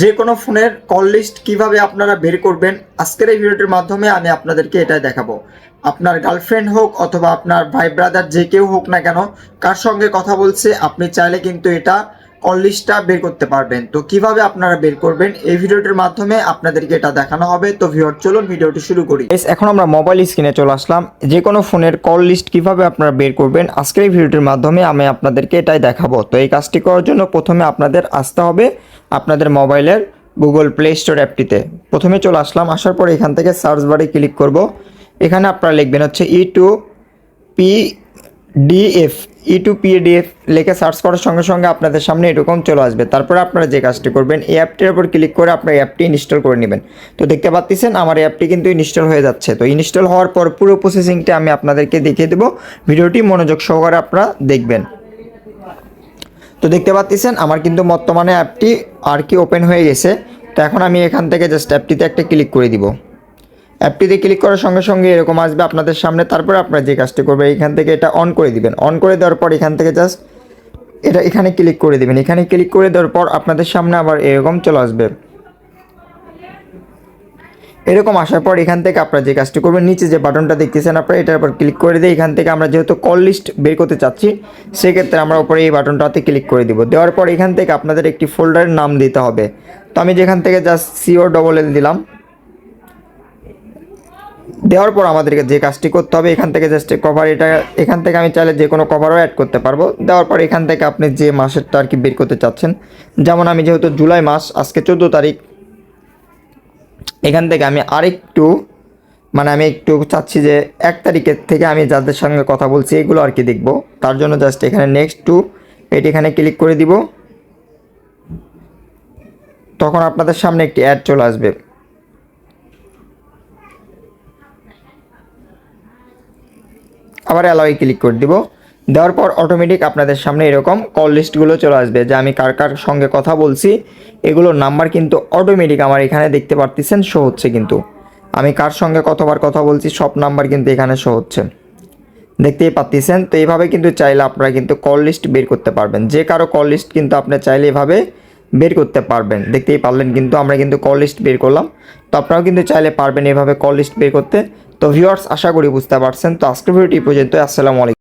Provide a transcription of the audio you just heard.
যে কোনো ফোনের কল লিস্ট কীভাবে আপনারা বের করবেন, আজকের এই ভিডিওটির মাধ্যমে আমি আপনাদেরকে এটাই দেখাবো। আপনার গার্লফ্রেন্ড হোক অথবা আপনার ভাই ব্রাদার যে কেউ হোক না কেন, কার সঙ্গে কথা বলছে, আপনি চাইলে কিন্তু এটা কল লিস্টটা বের করতে পারবেন। তো কীভাবে আপনারা বের করবেন? এই ভিডিওটির মাধ্যমে আপনাদেরকে এটা দেখানো হবে। তো ভিউয়ার চলুন ভিডিওটি শুরু করি। এখন আমরা মোবাইল স্ক্রিনে চলে আসলাম। যে কোনো ফোনের কল লিস্ট কীভাবে আপনারা বের করবেন, আজকের এই ভিডিওটির মাধ্যমে আমি আপনাদেরকে এটাই দেখাবো। তো এই কাজটি করার জন্য প্রথমে আপনাদের আসতে হবে আপনাদের মোবাইলের গুগল প্লে স্টোর অ্যাপটিতে প্রথমে চলে আসলাম, আসার পর এখান থেকে সার্চ বারে ক্লিক করব। এখানে আপনারা লিখবেন হচ্ছে E to PDF E to PDF লিখে সার্চ করার সঙ্গে সঙ্গে আপনাদের সামনে এরকম চলে আসবে। তারপরে আপনারা যে কাজটি করবেন, এই অ্যাপটির উপর ক্লিক করে আপনার অ্যাপটি ইনস্টল করে নেবেন। তো দেখতে পাচ্ছেন, আমার অ্যাপটি কিন্তু ইনস্টল হয়ে যাচ্ছে। তো ইনস্টল হওয়ার পর পুরো প্রসেসিংটা আমি আপনাদেরকে দেখিয়ে দেবো। ভিডিওটি মনোযোগ সহকারে আপনারা দেখবেন। তো দেখতে পাচ্ছেন, আমার কিন্তু বর্তমানে অ্যাপটি আর কি ওপেন হয়ে গেছে। তো এখন আমি এখান থেকে জাস্ট অ্যাপটিতে একটা ক্লিক করে দিব। অ্যাপটিতে ক্লিক করার সঙ্গে সঙ্গে এরকম আসবে আপনাদের সামনে। তারপরে আপনারা যে কাজটি করবেন এখান থেকে এটা অন করে দিবেন। অন করে দেওয়ার পর এখান থেকে জাস্ট এটা এখানে ক্লিক করে দিবেন। এখানে ক্লিক করে দেওয়ার পর আপনাদের সামনে আবার এরকম চলে আসবে। এরকম আসার পর এখান থেকে আপনারা যে কাজটি করবেন, নিচে যে বাটনটা দেখতেছেন আপনারা, এটার উপর ক্লিক করে দিয়ে এখান থেকে আমরা যেহেতু কল লিস্ট বের করতে চাচ্ছি, সেক্ষেত্রে আমরা উপরে এই বাটনটাতে ক্লিক করে দিব। দেওয়ার পর এখান থেকে আপনাদের একটি ফোল্ডারের নাম দিতে হবে। তো আমি যেখান থেকে জাস্ট সিও ডবল এল দিলাম দেওয়ার পর আমাদেরকে যে কাজটি করতে হবে, এখান থেকে জাস্ট কভার এটা, এখান থেকে আমি চাইলে যে কোনো কভারও অ্যাড করতে পারব। দেওয়ার পর এখান থেকে আপনি যে মাসেরটা আর কি বের করতে চাচ্ছেন, যেমন আমি যেহেতু জুলাই মাস, আজকে চোদ্দ তারিখ, এখান থেকে আমি আরেকটু মানে আমি একটু চাচ্ছি যে এক তারিখের থেকে আমি যাদের সঙ্গে কথা বলছি, এগুলো আর কি দেখব। তার জন্য জাস্ট এখানে নেক্সট টু এটি এখানে ক্লিক করে দিব। তখন আপনাদের সামনে একটি অ্যাড চলে আসবে। আবার অ্যালয় ক্লিক করে দিব। দেওয়ার পর অটোমেটিক আপনাদের সামনে এরকম কল লিস্টগুলো চলে আসবে, যে আমি কার কার সঙ্গে কথা বলছি। এগুলোর নাম্বার কিন্তু অটোমেটিক আমার এখানে দেখতে পারতেছেন শো হচ্ছে কিন্তু। আমি কার সঙ্গে কতবার কথা বলছি, সব নাম্বার কিন্তু এখানে শো হচ্ছে। দেখতেই পাচ্ছেন তো এইভাবে কিন্তু চাইলে আপনারা কিন্তু কল লিস্ট বের করতে পারবেন। যে কারও কল লিস্ট কিন্তু আপনি চাইলে এভাবে বের করতে পারবেন। দেখতেই পারলেন কিন্তু আমরা কিন্তু কল লিস্ট বের করলাম। তো আপনারাও কিন্তু চাইলে পারবেন এভাবে কল লিস্ট বের করতে। তো ভিউয়ার্স আশা করি বুঝতে পারছেন। তো আজকের ভিডিওটি পর্যন্ত আসসালামু আলাইকুম।